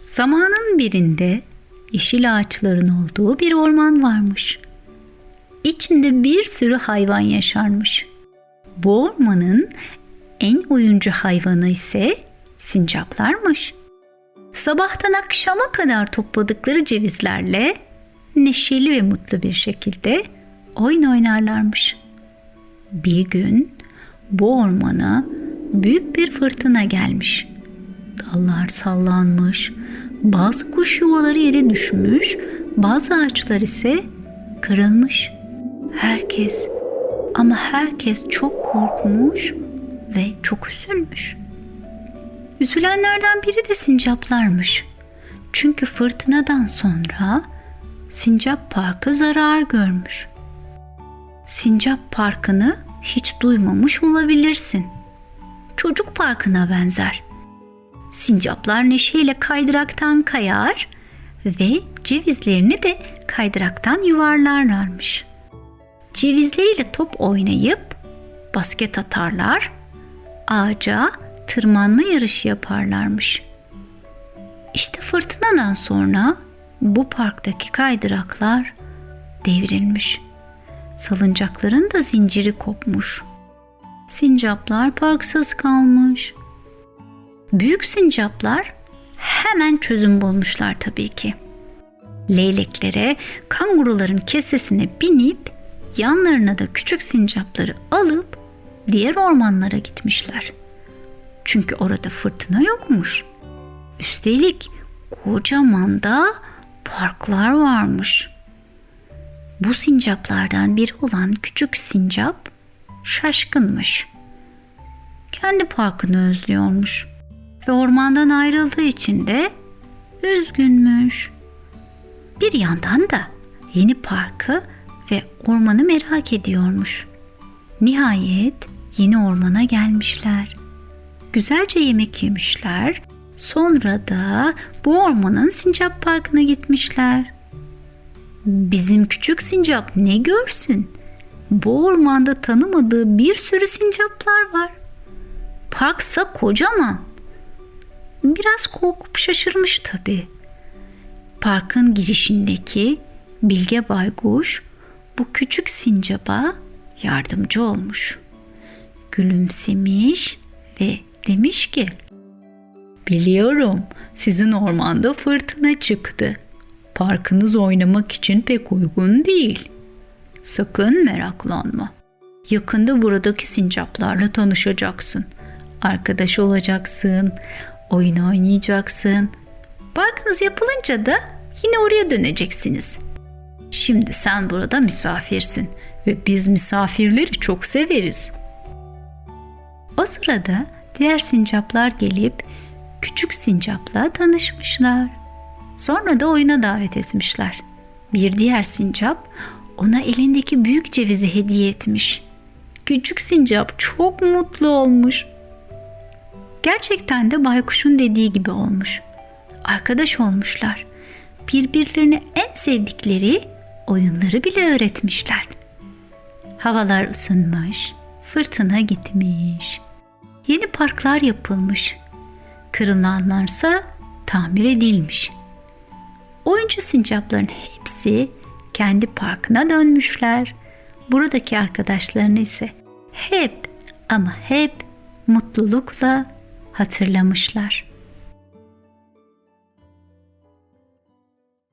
Zamanın birinde yeşil ağaçların olduğu bir orman varmış. İçinde bir sürü hayvan yaşarmış. Bu ormanın en oyuncu hayvanı ise sincaplarmış. Sabahtan akşama kadar topladıkları cevizlerle neşeli ve mutlu bir şekilde oyun oynarlarmış. Bir gün bu ormana büyük bir fırtına gelmiş. Dallar sallanmış, bazı kuş yuvaları yere düşmüş, bazı ağaçlar ise kırılmış. Herkes ama herkes çok korkmuş ve çok üzülmüş. Üzülenlerden biri de sincaplarmış. Çünkü fırtınadan sonra Sincap Parkı zarar görmüş. Sincap Parkı'nı hiç duymamış olabilirsin. Çocuk parkına benzer. Sincaplar neşeyle kaydıraktan kayar ve cevizlerini de kaydıraktan yuvarlarlarmış. Cevizleriyle top oynayıp basket atarlar, ağaca tırmanma yarışı yaparlarmış. İşte fırtınadan sonra bu parktaki kaydıraklar devrilmiş. Salıncakların da zinciri kopmuş. Sincaplar parksız kalmış. Büyük sincaplar hemen çözüm bulmuşlar tabii ki. Leyleklere, kanguruların kesesine binip yanlarına da küçük sincapları alıp diğer ormanlara gitmişler. Çünkü orada fırtına yokmuş. Üstelik kocaman da parklar varmış. Bu sincaplardan biri olan küçük sincap şaşkınmış. Kendi parkını özlüyormuş ve ormandan ayrıldığı için de üzgünmüş. Bir yandan da yeni parkı ve ormanı merak ediyormuş. Nihayet yeni ormana gelmişler. Güzelce yemek yemişler. Sonra da bu ormanın sincap parkına gitmişler. Bizim küçük sincap ne görsün? Bu ormanda tanımadığı bir sürü sincaplar var. Parksa kocaman. Biraz korkup şaşırmış tabii. Parkın girişindeki Bilge Baykuş bu küçük sincapa yardımcı olmuş. Gülümsemiş ve demiş ki Biliyorum sizin ormanda fırtına çıktı. Parkınız oynamak için pek uygun değil. Sakın meraklanma. Yakında buradaki sincaplarla tanışacaksın. Arkadaş olacaksın. Oyun oynayacaksın. Parkınız yapılınca da yine oraya döneceksiniz. Şimdi sen burada misafirsin ve biz misafirleri çok severiz. O sırada diğer sincaplar gelip küçük sincapla tanışmışlar. Sonra da oyuna davet etmişler. Bir diğer sincap ona elindeki büyük cevizi hediye etmiş. Küçük sincap çok mutlu olmuş. Gerçekten de baykuşun dediği gibi olmuş. Arkadaş olmuşlar. Birbirlerine en sevdikleri oyunları bile öğretmişler. Havalar ısınmış, fırtına gitmiş. Yeni parklar yapılmış. Kırılanlarsa tamir edilmiş. Oyuncu sincapların hepsi kendi parkına dönmüşler. Buradaki arkadaşlarını ise hep ama hep mutlulukla hatırlamışlar.